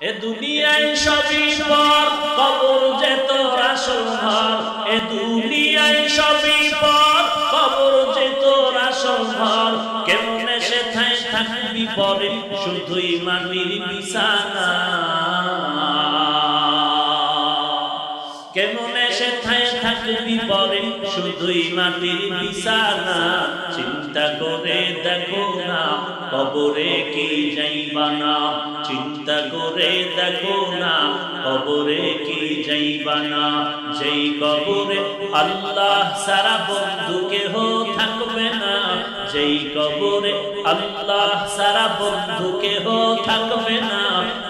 এ দুনিয়ায় সবই পর, কবর এ দুনিয়ায় সবই পর, কবর যে তোর কেমনে সেথায় থাকবি পরে, শুধুই মাটির বিছানা। কেমনে সে থাই থাকবি পরে শুধুই মাটির বিছানা। চিন্তা করে দেখো না, কবরে কি যাইবা না। চিন্তা করে দেখো না, কবরে কি যাইবা না। যেই কবরে আল্লাহ সারা বন্ধু কেহ থাকবে না, যেই কবরে আল্লাহ সারা বন্ধু কেহ থাকবে না।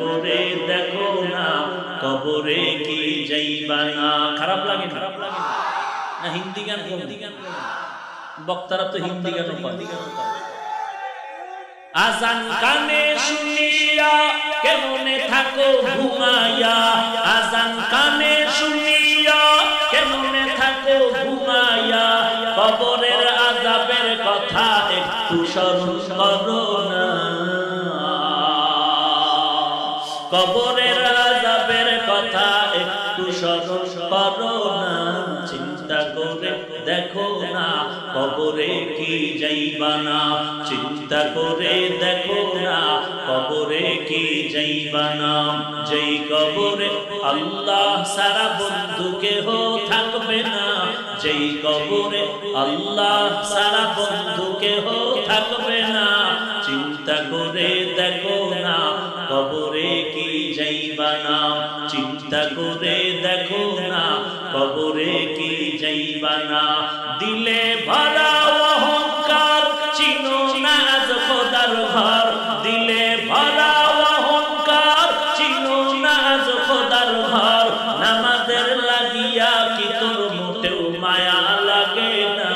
করে দেখো না, কবরে কি যাইবা না। খারাপ লাগে খারাপ লাগে না, হিন্দি গান হিন্দি গান বক্তারা তো হিন্দি গান আজান কানে শুনিয়া কেমনে থাকো ঘুমাইয়া? আজান কানে শুনিয়া কেমনে থাকো ঘুমাইয়া? কবরের আজাবের কথা একটু স্মরণ করো না। কবরের আজাবের কথা একটু স্মরণ করো না, চিন্তা করে দেখো না, কবরে কি যাইবা না? চিন্তা করে দেখো না, কবরে কি যাইবা না? যেই কবরে আল্লাহ সারা থাকবে না, যেই কবরে আল্লাহ সারা থাকবে না, চিন্তা করে দেখো না, কবরে কি যাইবা না, চিন্তা করে দেখো না, কবরে কি যাইবা না। দিলে ভরা অহংকার ঘর দিলে ভরা অহংকার খোদার ঘর নামাজের লাগিয়া কি তোর মোটেও মায়া লাগে না।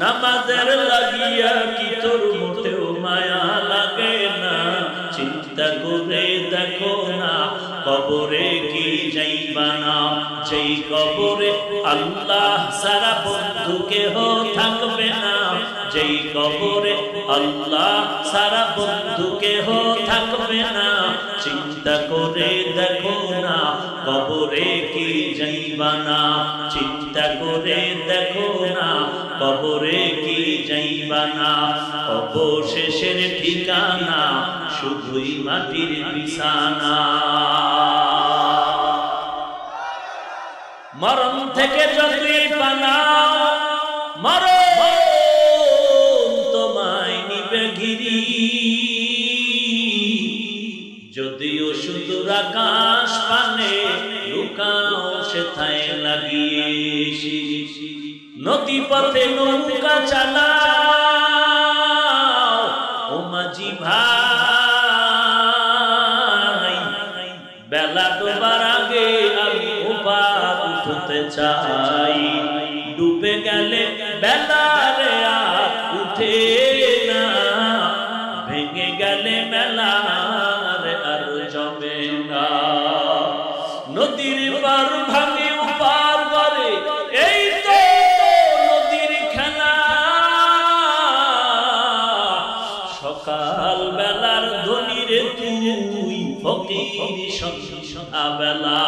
নামাজের লাগিয়া কি তোর মোটেও মায়া করে দেখো না, কবরে কি যাইবা না? যেই কবরে আল্লাহ সারা বন্ধু কেহ থাকবে না, যেই কবরে আল্লাহ সারা বন্ধু কেহ থাকবে না। চিন্তা করে দেখো না, কবরে কি যাইবা না? চিন্তা করে দেখো না, কবরে কি যাইবা না? অবশেষের ঠিকানা শুধুই মাটির বিছানা। মরণ থেকে যতই পানাও মরণ তোমায় নিবে ঘিরি যদিও সুদূর আকাশ পানে, লুকাও সেথায় লাগিয়ে নদী পথে নৌকা চালা ও মাঝি ভাই। বেলা ডোবার আগে আমি ওপার উঠতে চাই। ডুবে গেলে বেলা রে আর উঠে না। ভেঙে গেলে মেলা রে আর জমে না। নদীর পার ভাঙে উপার করে এই তো নদীর খেলা। সকাল বেলার ধনিরে তুই ফকির সন্ধ্যা বেলা